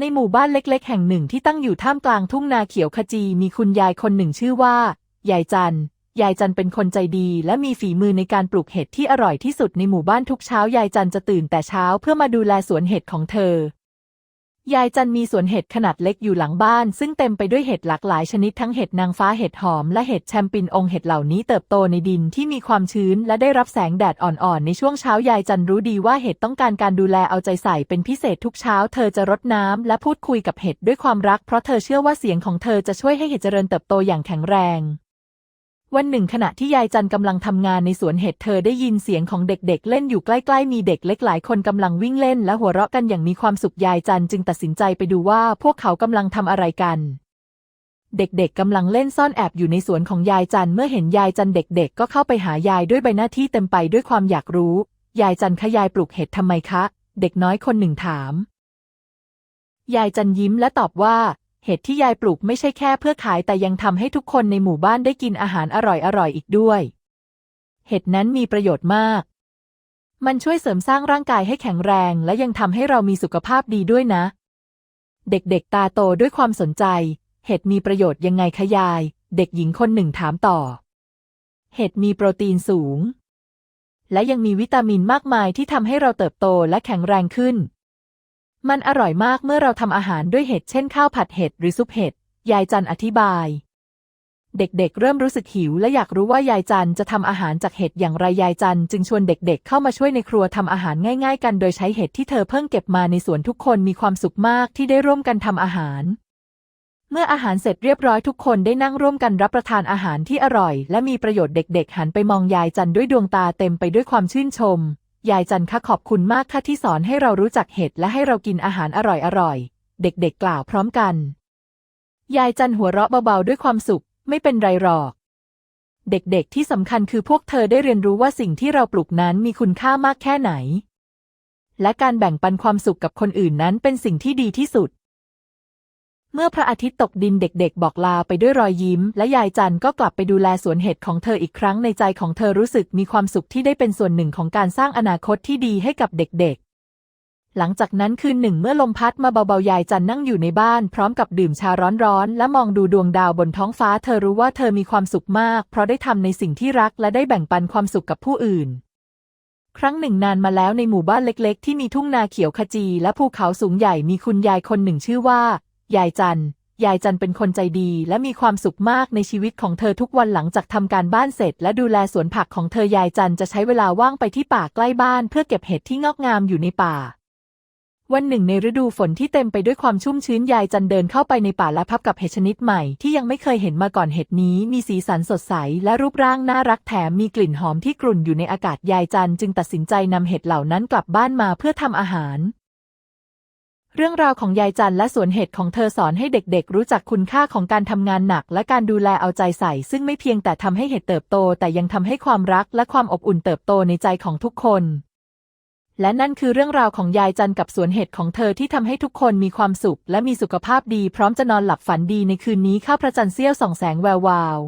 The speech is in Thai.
ในหมู่บ้านเล็กๆ แห่งหนึ่งที่ตั้งอยู่ท่ามกลางทุ่งนาเขียวขจีมีคุณยายคนหนึ่งชื่อว่า ยายจัน ยายจันเป็นคนใจดีและมีฝีมือในการปลูกเห็ดที่อร่อยที่สุดในหมู่บ้านทุกเช้ายายจันจะตื่นแต่เช้าเพื่อมาดูแลสวนเห็ดของเธอ ยายจันมีสวนเห็ดขนาดเล็กอยู่หลังบ้าน ซึ่งเต็มไปด้วยเห็ดหลากหลายชนิดทั้งเห็ดนางฟ้าเห็ดหอมและเห็ดแชมปิญองเห็ดเหล่านี้เติบโตในดินที่มีความชื้นและได้รับแสงแดดอ่อนๆ ในช่วงเช้ายายจันรู้ดีว่าเห็ดต้องการการดูแลเอาใจใส่เป็นพิเศษทุกเช้า เธอจะรดน้ำและพูดคุยกับเห็ดด้วยความรัก เพราะเธอเชื่อว่าเสียงของเธอจะช่วยให้เห็ดเจริญเติบโตอย่างแข็งแรง วันหนึ่งขณะที่ยายจันกำลังทำงานในสวนเห็ดเธอได้ยินเสียงของเด็กๆ เล่นอยู่ใกล้ๆ มีเด็กเล็กหลายคนกำลังวิ่งเล่นและหัวเราะกันอย่างมีความสุขยายจันจึงตัดสินใจไปดูว่าพวกเขากำลังทำอะไรกัน เด็กๆกำลังเล่นซ่อนแอบอยู่ในสวนของยายจันเมื่อเห็นยายจันเด็กๆ ก็เข้าไปหายายด้วยใบหน้าที่เต็มไปด้วยความอยากรู้ ยายจันคะยายปลูกเห็ดทำไมคะ เด็กน้อยคนหนึ่งถาม ยายจันยิ้มและตอบว่า เห็ดที่ยายปลูกไม่ใช่แค่เพื่อขายแต่ยังทำให้ทุกคนในหมู่บ้านได้กินอาหารอร่อยๆอีกด้วย เห็ดนั้นมีประโยชน์มาก มันช่วยเสริมสร้างร่างกายให้แข็งแรง และยังทำให้เรามีสุขภาพดีด้วยนะ เด็กๆตาโตด้วยความสนใจ เห็ดมีประโยชน์ยังไงคะยาย เด็กหญิงคนหนึ่งถามต่อ เห็ดมีโปรตีนสูง และยังมีวิตามินมากมายที่ทำให้เราเติบโตและแข็งแรงขึ้น มันอร่อยมากเมื่อเราทำอาหารด้วยเห็ดเช่นข้าวผัดเห็ดหรือซุปเห็ด ยายจันอธิบาย เด็กๆ เริ่มรู้สึกหิว และอยากรู้ว่ายายจันจะทำอาหารจากเห็ดอย่างไรยายจันจึงชวนเด็กๆ เข้ามาช่วยในครัวทำอาหารง่าย ๆ กันโดยใช้เห็ดที่เธอเพิ่งเก็บมาในสวนทุกคนมีความสุขมากที่ได้ร่วมกันทำอาหาร เมื่ออาหารเสร็จเรียบร้อยทุกคนได้นั่งร่วมกันรับประทานอาหารที่อร่อย และมีประโยชน์เด็ก ๆ หันไปมองยายจันด้วยดวงตาเต็มไปด้วยความชื่นชม ยายจันคะขอบคุณมากค่ะที่สอนให้เรารู้จักเห็ดและให้เรากินอาหารอร่อยๆ เด็กๆกล่าวพร้อมกัน ยายจันหัวเราะเบาๆด้วยความสุข ไม่เป็นไรหรอก เด็กๆที่สำคัญคือพวกเธอได้เรียนรู้ว่าสิ่งที่เราปลูกนั้นมีคุณค่ามากแค่ไหน และการแบ่งปันความสุขกับคนอื่นนั้นเป็นสิ่งที่ดีที่สุด มื่อพระอาทิตย์ตกดินเด็กๆ บอกลาไปด้วยรอยยิ้ม และยายจันก็กลับไปดูแลสวนเห็ดของเธออีกครั้งในใจของเธอรู้สึกมีความสุขที่ได้เป็นส่วนหนึ่งของการสร้างอนาคตที่ดีให้กับเด็กๆ หลังจากนั้นคืนหนึ่งเมื่อลมพัดมาเบาๆ ยายจันนั่งอยู่ในบ้านพร้อมกับดื่มชาร้อนๆ และมองดูดวงดาวบนท้องฟ้า เธอรู้ว่าเธอมีความสุขมาก เพราะได้ทำในสิ่งที่รักและได้แบ่งปันความสุขกับผู้อื่นครั้งหนึ่งนานมาแล้วในหมู่บ้านเล็กๆ ที่มีทุ่งนาเขียวขจีและภูเขาสูงใหญ่มีคุณยายคนหนึ่งชื่อว่า ยายจัน ยายจันเป็นคนใจดีและมีความสุขมากในชีวิตของเธอทุกวันหลังจากทำการบ้านเสร็จ และดูแลสวนผักของเธอยายจันจะใช้เวลาว่างไปที่ป่าใกล้บ้านเพื่อเก็บเห็ดที่งอกงามอยู่ในป่า วันหนึ่งในฤดูฝนที่เต็มไปด้วยความชุ่มชื้นยายจันเดินเข้าไปในป่าและพบกับเห็ดชนิดใหม่ที่ยังไม่เคยเห็นมาก่อนเห็ดนี้ มีสีสันสดใสและรูปร่างน่ารักแถมมีกลิ่นหอมที่กลุ่นอยู่ในอากาศยายจันจึงตัดสินใจนำเห็ดเหล่านั้นกลับบ้านมาเพื่อทำอาหาร เรื่องราวของยายจันและสวนเห็ดของเธอสอนให้เด็กๆ รู้จักคุณค่าของการทำงานหนัก และการดูแลเอาใจใส่ ซึ่งไม่เพียงแต่ทำให้เห็ดเติบโต แต่ยังทำให้ความรักและความอบอุ่นเติบโตในใจของทุกคน และนั่นคือเรื่องราวของยายจันกับสวนเห็ดของเธอที่ทำให้ทุกคนมีความสุข และมีสุขภาพดี พร้อมจะนอนหลับฝันดีในคืนนี้ข้าพระจันทร์เสี้ยวส่องแสงแวววาว